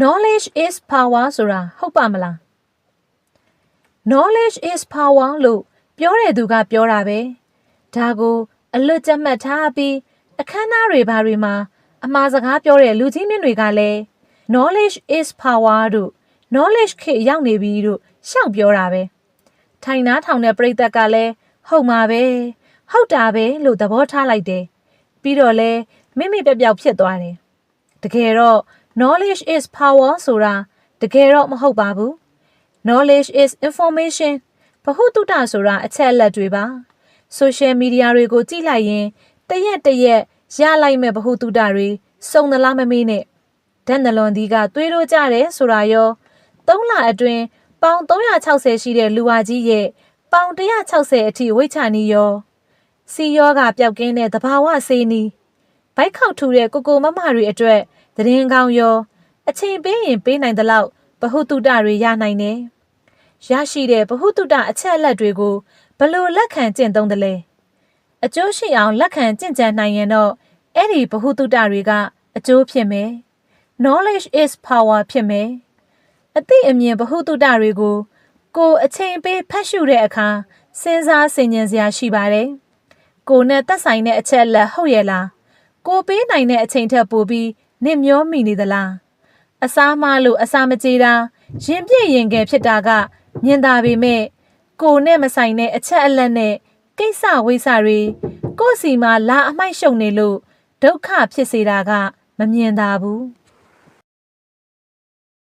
knowledge is power ဆိုတာဟုတ်ပါမလား knowledge is power လို့ပြောတဲ့သူကပြောတာပဲဒါကိုအလွတ်ကျက်မှတ်ထားပြီးအခမ်းအနားတွေဘာတွေမှာအမှားစကားပြောတဲ့လူကြီးမင်းတွေကလည်း knowledge is power တို့ knowledge ခေတ်ရောက်နေပြီတို့ရှောက်ပြောတာပဲထိုင်နားထောင်တဲ့ပြိသက်ကလည်းဟုတ်မှာပဲဟုတ်တာပဲလို့သဘောထားလိုက်တယ်ပြီးတော့လဲမိမိပြပြောက်ဖြစ်သွားတယ်တကယ်တော့ knowledge is power ဆိုတာတကယ်တော့မဟုတ်ပါဘူး knowledge is information ဘဟုတုတဆိုတာအချက်အလက်တွေပါ social media တွေကိုကြည့်လိုက်ရင်တရက်တရက်ရလိုက်မဲ့ဘဟုတုတတွေစုံသလားမမေးနဲ့ဓာတ်နှလွန်ဒီကသွေးတို့ကြတယ်ဆိုတာရော၃လအတွင်းပေါင်360ရှိတဲ့လူဝါကြီးရဲ့ပေါင်160အထိဝိတ်ချနီရောစီရောကပျောက်ကင်းတဲ့သဘာဝဆေးနီး ဘိုက်ခောက်ထူတဲ့ကိုကိုမမတွေအတွက်သတင်းကောင်းရောအချိန်ပေးရင်ပေးနိုင်သလောက်ဘဟုတုတတွေရနိုင်တယ်ရရှိတဲ့ဘဟုတုတအချက်အလက်တွေကိုဘယ်လို့လက်ခံကျင့်သုံးသလဲအကျိုးရှိအောင်လက်ခံကျင့်ကြံနိုင်ရင်တော့အဲ့ဒီဘဟုတုတတွေကအကျိုးဖြစ်မယ် knowledge is power ဖြစ်မယ်အသိအမြင်ဘဟုတုတတွေကိုကိုယ်အချိန်ပေးဖတ်ရှုတဲ့အခါစဉ်းစားဆင်ခြင်စရာရှိပါတယ်ကိုယ်နဲ့သက်ဆိုင်တဲ့အချက်အလက်ဟုတ်ရဲ့လား ကိုပေးနိုင်တဲ့အချိန်ထက်ပိုပြီးနစ်မျောမိနေသလားအစားမလို့အစာမကြေတာရင်ပြည့်ရင်ငယ်ဖြစ်တာကမြင်သာပေမဲ့ကိုနဲ့မဆိုင်တဲ့အချက်အလက်နဲ့ကိစ္စဝိစ္စတွေကိုယ့်စီမှာလာအမိုက်ရှုံနေလို့ဒုက္ခဖြစ်စေတာက မမြင်သာဘူး